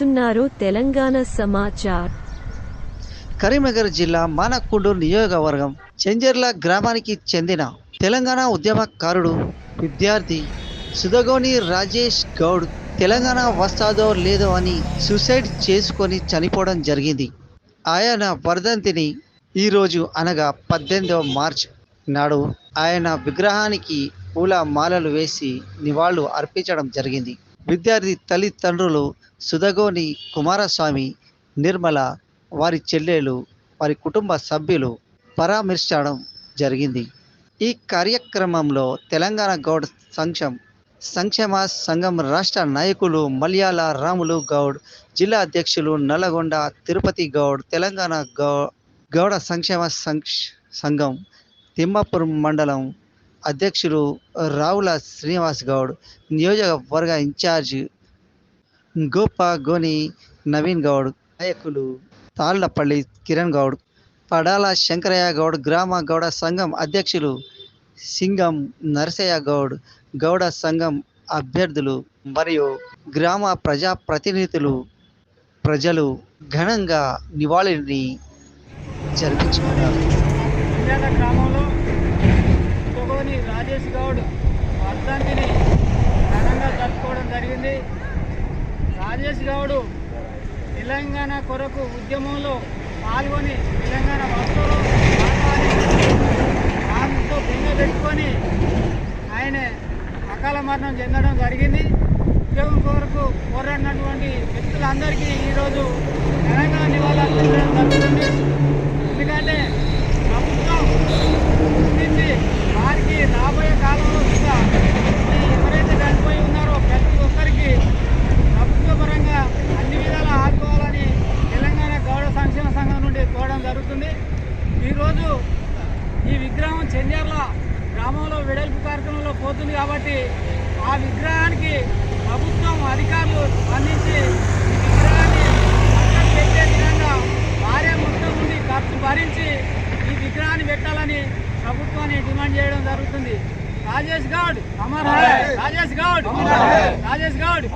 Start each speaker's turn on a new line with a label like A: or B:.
A: చూస్తున్నారు తెలంగాణ సమాచార్.
B: కరీంనగర్ జిల్లా మానకొండూరు నియోజకవర్గం చెంజర్ల గ్రామానికి చెందిన తెలంగాణ ఉద్యమకారుడు విద్యార్థి సుధగోని రాజేష్ గౌడ్ తెలంగాణ వస్తాదో లేదో అని సూసైడ్ చేసుకొని చనిపోవడం జరిగింది. ఆయన వర్ధంతిని ఈరోజు అనగా పద్దెనిమిదవ మార్చ్ నాడు ఆయన విగ్రహానికి పూల మాలలు వేసి నివాళులు అర్పించడం జరిగింది. విద్యార్థి తల్లిదండ్రులు సుధగోని కుమారస్వామి నిర్మల వారి చెల్లెలు వారి కుటుంబ సభ్యులు పరామర్శించడం జరిగింది. ఈ కార్యక్రమంలో తెలంగాణ గౌడ్ సంక్షం సంక్షేమ సంఘం రాష్ట్ర నాయకులు మల్యాల రాములు గౌడ్ జిల్లా అధ్యక్షులు నల్లగొండ తిరుపతి గౌడ్ తెలంగాణ గౌ గౌడ సంక్షేమ సంఘం తిమ్మాపురం మండలం అధ్యక్షులు రావుల శ్రీనివాస్ గౌడ్ నియోజకవర్గ ఇన్ఛార్జ్ గోప గోని నవీన్ గౌడ్ నాయకులు తాళ్ళపల్లి కిరణ్ గౌడ్ పడాల శంకరయ్య గౌడ్ గ్రామ గౌడ సంఘం అధ్యక్షులు సింగం నరసయ్య గౌడ్ గౌడ సంఘం అభ్యర్థులు మరియు గ్రామ ప్రజా ప్రతినిధులు ప్రజలు ఘనంగా నివాళిని జరిపించుకున్నారు
C: ఇండియాల గ్రామంలో తొగోని రాజేష్ గౌడ్ వర్ధంతిని ఘనంగా జరుపుకోవడం జరిగింది రాజేష్ గౌడ్ తెలంగాణ కొరకు ఉద్యమంలో పాల్గొని తెలంగాణ వస్తువులు దాంతో బెంగ పెట్టుకొని ఆయన అకాల మరణం చెందడం జరిగింది. ఉద్యోగం కొరకు పోరాడినటువంటి వ్యక్తులందరికీ ఈరోజు ఘనంగా నివాళులర్పించడం జరుగుతుంది ఎందుకంటే ప్రభుత్వం గుర్తించి వారికి రాబోయే కాలంలో ఇంకా ఈ ఎవరైతే చనిపోయి ఉన్నారో ప్రతి ఒక్కరికి ప్రభుత్వ పరంగా అన్ని విధాలా ఆదుకోవాలని తెలంగాణ గౌడ సంక్షేమ సంఘం నుండి కోరడం జరుగుతుంది ఈరోజు ఈ విగ్రహం చెంజర్ల గ్రామంలో వెడల్పు కార్యక్రమంలో పోతుంది కాబట్టి ఆ విగ్రహానికి ప్రభుత్వం అధికారులు స్పందించి ఈ విగ్రహాన్ని పెట్టే విధంగా భార్య మొత్తం నుండి ఖర్చు భరించి ఈ విగ్రహాన్ని పెట్టాలని ప్రభుత్వాన్ని డిమాండ్ చేయడం జరుగుతుంది. రాజేష్ గౌడ్ అమర్ రాజేష్ గౌడ్ రాజేష్ గౌడ్.